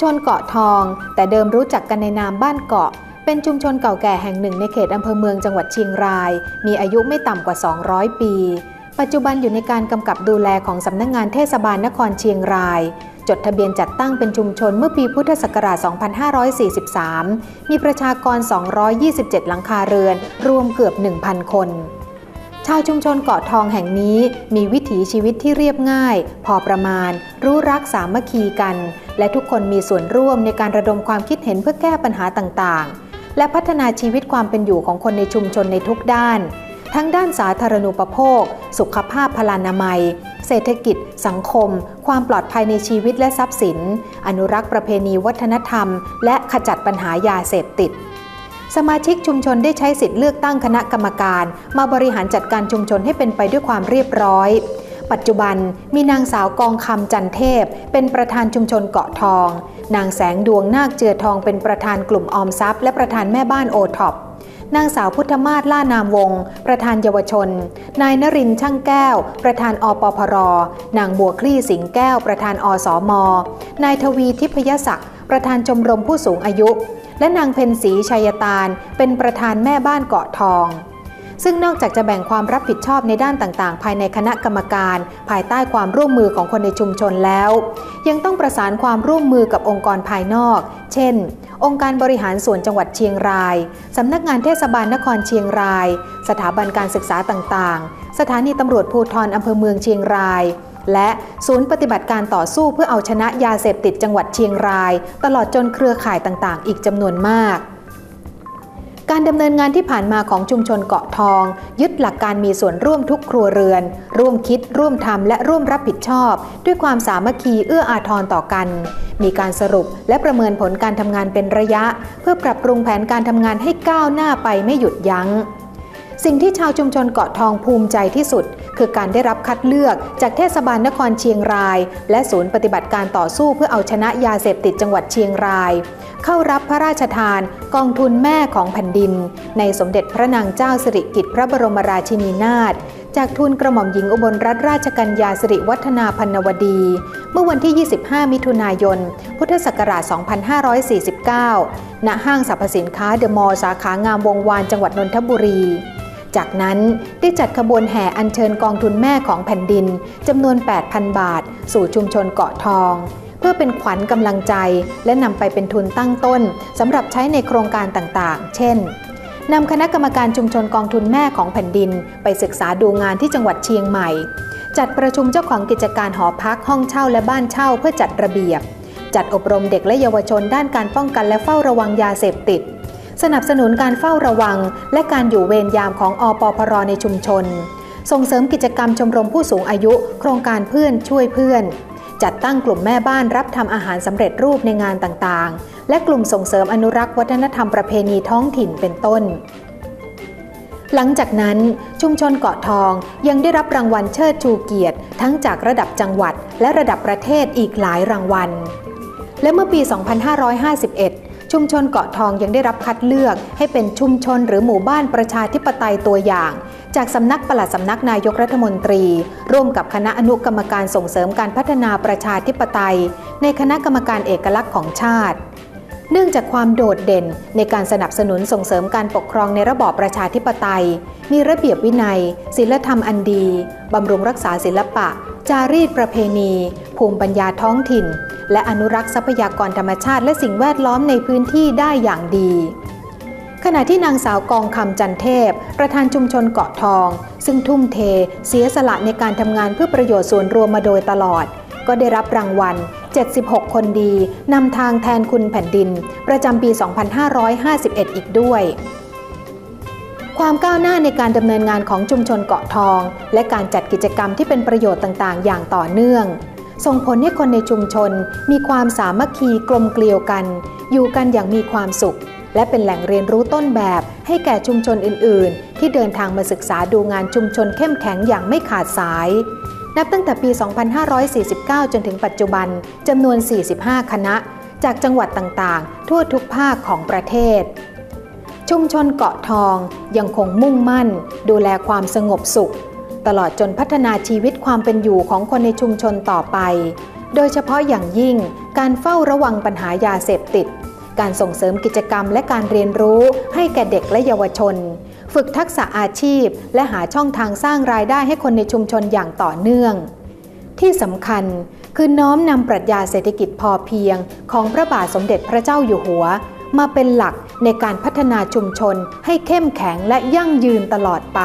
ชนเกาะทอง แต่เดิมรู้จักกันในนามบ้านเกาะ เป็นชุมชนเก่าแก่แห่งหนึ่งในเขตอำเภอเมืองจังหวัดเชียงราย มีอายุไม่ต่ำกว่า 200 ปี ปัจจุบันอยู่ในการกำกับดูแลของสำนักงงานเทศบาลนครเชียงราย จดทะเบียนจัดตั้งเป็นชุมชนเมื่อปีพุทธศักราช 2543 มีประชากร 227 หลังคาเรือน รวมเกือบ 1,000 คน ชาวชุมชนเกาะทองแห่งนี้มีวิถีชีวิตที่เรียบง่าย พอประมาณ รู้รักสามัคคีกัน และทุกคนมีส่วนร่วมในการระดมความคิดเห็นเพื่อแก้ปัญหาต่างๆ และพัฒนาชีวิตความเป็นอยู่ของคนในชุมชนในทุกด้าน ทั้งด้านสาธารณูปโภค สุขภาพพลานามัย เศรษฐกิจ สังคม ความปลอดภัยในชีวิตและทรัพย์สิน อนุรักษ์ประเพณีวัฒนธรรม และขจัดปัญหายาเสพติด สมาชิกชุมชนได้ใช้สิทธิ์เลือกตั้งคณะกรรมการ มาบริหารจัดการชุมชนให้เป็นไปด้วยความเรียบร้อย ปัจจุบันมีนางสาวกองคำจันเทพ เป็นประธานชุมชนเกาะทอง นางแสงดวงนาคเจือทองเป็นประธานกลุ่มออมทรัพย์และประธานแม่บ้านโอท็อปนางสาวพุทธมาศล่านามวง ประธานเยาวชน นายนรินช่างแก้ว ประธานอปพร นางบัวคลี่สิงแก้ว ประธานอสมนายทวีทิพยศักดิ์ ประธานชมรมผู้สูงอายุ และนางเพนสีชัยตาล เป็นประธานแม่บ้านเกาะทอง ซึ่งนอกจากจะแบ่งความรับผิดชอบในด้านต่างๆ ภายในคณะกรรมการ ภายใต้ความร่วมมือของคนในชุมชนแล้ว ยังต้องประสานความร่วมมือกับองค์กรภายนอก เช่น องค์การบริหารส่วนจังหวัดเชียงราย สำนักงานเทศบาลนครเชียงราย สถาบันการศึกษาต่างๆ สถานีตำรวจภูธรอำเภอเมืองเชียงราย และศูนย์ปฏิบัติการต่อสู้เพื่อเอาชนะยาเสพติดจังหวัดเชียงราย ตลอดจนเครือข่ายต่างๆ อีกจำนวนมากการดำเนินงานที่ผ่านมาของชุมชนเกาะทอง ยึดหลักการมีส่วนร่วมทุกครัวเรือน ร่วมคิด ร่วมทำและร่วมรับผิดชอบ ด้วยความสามัคคีเอื้ออาทรต่อกัน มีการสรุปและประเมินผลการทำงานเป็นระยะ เพื่อปรับปรุงแผนการทำงานให้ก้าวหน้าไปไม่หยุดยัง้ง สิ่งที่ชาวชุมชนเกาะทองภูมิใจที่สุด คือการได้รับคัดเลือกจากเทศบาลนครเชียงราย และศูนย์ปฏิบัติการต่อสู้เพื่อเอาชนะยาเสพติดจังหวัดเชียงราย เข้ารับพระราชทานกองทุนแม่ของแผ่นดิน ในสมเด็จพระนางเจ้าสิริกิติ์พระบรมราชินีนาถจากทุนกระหม่อมหญิงอุบลรัตนราชกัญญาสิริวัฒนาพันวดี เมื่อวันที่ 25 มิถุนายน พุทธศักราช 2549 ณ ห้างสรรพสินค้าเดอะมอลล์สาขางามวงวานจังหวัดนนทบุรี จากนั้นได้จัดขบวนแห่อัญเชิญกองทุนแม่ของแผ่นดินจำนวน 8,000 บาท สู่ชุมชนเกาะทอง เพื่อเป็นขวัญกำลังใจ และนำไปเป็นทุนตั้งต้นสำหรับใช้ในโครงการต่างๆ เช่นนำคณะกรรมการชุมชนกองทุนแม่ของแผ่นดิน ไปศึกษาดูงานที่จังหวัดเชียงใหม่ จัดประชุมเจ้าของกิจการหอพักห้องเช่าและบ้านเช่าเพื่อจัดระเบียบ จัดอบรมเด็กและเยาวชนด้านการป้องกันและเฝ้าระวังยาเสพติด สนับสนุนการเฝ้าระวัง และการอยู่เวรยามของอปพรในชุมชน ส่งเสริมกิจกรรมชมรมผู้สูงอายุ โครงการเพื่อนช่วยเพื่อน จัดตั้งกลุ่มแม่บ้านรับทำอาหารสำเร็จรูปในงานต่างๆ และกลุ่มส่งเสริมอนุรักษ์วัฒนธรรมประเพณีท้องถิ่นเป็นต้นหลังจากนั้นชุมชนเกาะทองยังได้รับรางวัลเชิดชูเกียรติ ทั้งจากระดับจังหวัดและระดับประเทศอีกหลายรางวัล และเมื่อปี 2551 ชุมชนเกาะทองยังได้รับคัดเลือก ให้เป็นชุมชนหรือหมู่บ้านประชาธิปไตยตัวอย่าง จากสำนักปลัดสำนักนายกรัฐมนตรี ร่วมกับคณะอนุกรรมการส่งเสริมการพัฒนาประชาธิปไตย ในคณะกรรมการเอกลักษณ์ของชาติ เนื่องจากความโดดเด่นในการสนับสนุนส่งเสริมการปกครองในระบอบประชาธิปไตย มีระเบียบวินัยศีลธรรมอันดี บำรุงรักษาศิลปะ จารีตประเพณี ภูมิปัญญาท้องถิ่น และอนุรักษ์ทรัพยากรธรรมชาติและสิ่งแวดล้อมในพื้นที่ได้อย่างดี ขณะที่นางสาวกองคำจันเทพ ประธานชุมชนเกาะทอง ซึ่งทุ่มเท เสียสละในการทำงานเพื่อประโยชน์ส่วนรวมมาโดยตลอด ก็ได้รับรางวัล 76 คนดี นำทางแทนคุณแผ่นดิน ประจำปี 2551 อีกด้วยความก้าวหน้าในการดำเนินงานของชุมชนเกาะทอง และการจัดกิจกรรมที่เป็นประโยชน์ต่าง ๆ อย่างต่อเนื่อง ส่งผลให้คนในชุมชนมีความสามัคคีกลมเกลียวกัน อยู่กันอย่างมีความสุข และเป็นแหล่งเรียนรู้ต้นแบบให้แก่ชุมชนอื่น ๆ ที่เดินทางมาศึกษาดูงานชุมชนเข้มแข็งอย่างไม่ขาดสาย นับตั้งแต่ปี 2549 จนถึงปัจจุบันจำนวน 45 คณะ จากจังหวัดต่างๆ ทั่วทุกภาคของประเทศ ชุมชนเกาะทองยังคงมุ่งมั่น ดูแลความสงบสุข ตลอดจนพัฒนาชีวิตความเป็นอยู่ของคนในชุมชนต่อไป โดยเฉพาะอย่างยิ่งการเฝ้าระวังปัญหายาเสพติด การส่งเสริมกิจกรรมและการเรียนรู้ให้แก่เด็กและเยาวชน ฝึกทักษะอาชีพ และหาช่องทางสร้างรายได้ให้คนในชุมชนอย่างต่อเนื่อง ที่สำคัญคือน้อมนำปรัชญาเศรษฐกิจพอเพียง ของพระบาทสมเด็จพระเจ้าอยู่หัว มาเป็นหลักในการพัฒนาชุมชนให้เข้มแข็งและยั่งยืนตลอดไป